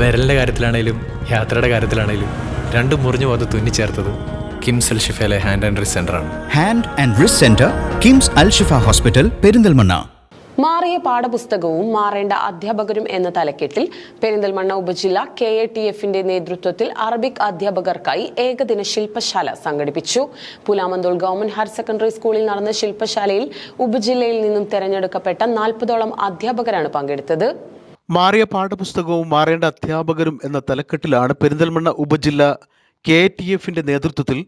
വിരലിന്റെ കാര്യത്തിലാണേലും യാത്രയുടെ കാര്യത്തിലാണേലും രണ്ടും മുറിഞ്ഞു പോകാതെ തുന്നിച്ചേർത്തത് കിംസ് അൽ ഷിഫയിലെ ഹാൻഡ് ആൻഡ് റിസ് ആണ്. Hand and wrist centre KIMS Al Shifa hospital Perinthalmanna. മാറിയ പാഠപുസ്തകവും മാറേണ്ട അധ്യാപകരും എന്ന തലക്കെട്ടിൽ പെരിന്തൽമണ്ണ ഉപജില്ല കെ എ ടി എഫിന്റെ നേതൃത്വത്തിൽ അറബിക് അധ്യാപകർക്കായി ഏകദിന ശില്പശാല സംഘടിപ്പിച്ചു. പുലാമന്തോൾ ഗവൺമെന്റ് ഹയർ സെക്കൻഡറി സ്കൂളിൽ നടന്ന ശില്പശാലയിൽ ഉപജില്ലയിൽ നിന്നും തെരഞ്ഞെടുക്കപ്പെട്ട നാൽപ്പതോളം അധ്യാപകരാണ് പങ്കെടുത്തത്. മാറിയ പാഠപുസ്തകവും മാറേണ്ട അധ്യാപകരും എന്ന തലക്കെട്ടിലാണ് പെരിന്തൽമണ്ണ ഉപജില്ല കെ ടി എഫിന്റെ നേതൃത്വത്തിൽ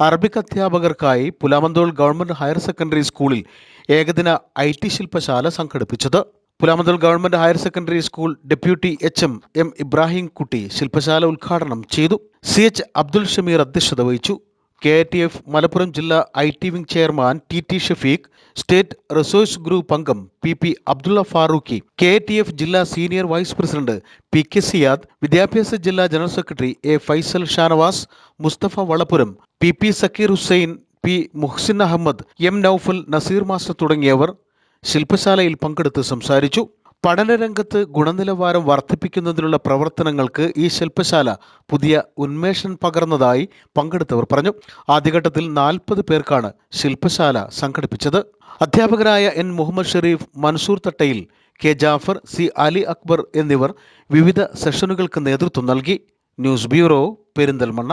അറബിക് അധ്യാപകർക്കായി പുലാമന്തോൾ ഗവൺമെന്റ് ഹയർ സെക്കൻഡറി സ്കൂളിൽ ഏകദിന ഐ ടി ശില്പശാല സംഘടിപ്പിച്ചത്. Pulamanthole government higher secondary school deputy H M M Ibrahim Kutty ശില്പശാല ഉദ്ഘാടനം ചെയ്തു. സി എച്ച് അബ്ദുൽ ഷമീർ അധ്യക്ഷത വഹിച്ചു. കെ ടി എഫ് മലപ്പുറം ജില്ലാ I T wing chairman T T Shafeeq state resource group അംഗം P P Abdulla Farooqui K T F ജില്ലാ senior vice president P K Siyad വിദ്യാഭ്യാസ ജില്ലാ general secretary A Faisal Shanavas Musthafa Valapuram P P Sakeer Hussain P Muhsin Ahammed M Noufal Naseer master തുടങ്ങിയവർ ശില്പശാലയിൽ പങ്കെടുത്ത് സംസാരിച്ചു. പഠനരംഗത്ത് ഗുണനിലവാരം വർദ്ധിപ്പിക്കുന്നതിനുള്ള പ്രവർത്തനങ്ങൾക്ക് ഈ ശില്പശാല പുതിയ ഉന്മേഷം പകർന്നതായി പങ്കെടുത്തവർ പറഞ്ഞു. ആദ്യഘട്ടത്തിൽ നാൽപ്പത് പേർക്കാണ് ശില്പശാല സംഘടിപ്പിച്ചത്. അധ്യാപകരായ N. Muhammed Shereef Mansoor Thattayil K. Jafar C. Ali Akbar എന്നിവർ വിവിധ സെഷനുകൾക്ക് നേതൃത്വം നൽകി. News bureau Perinthalmanna.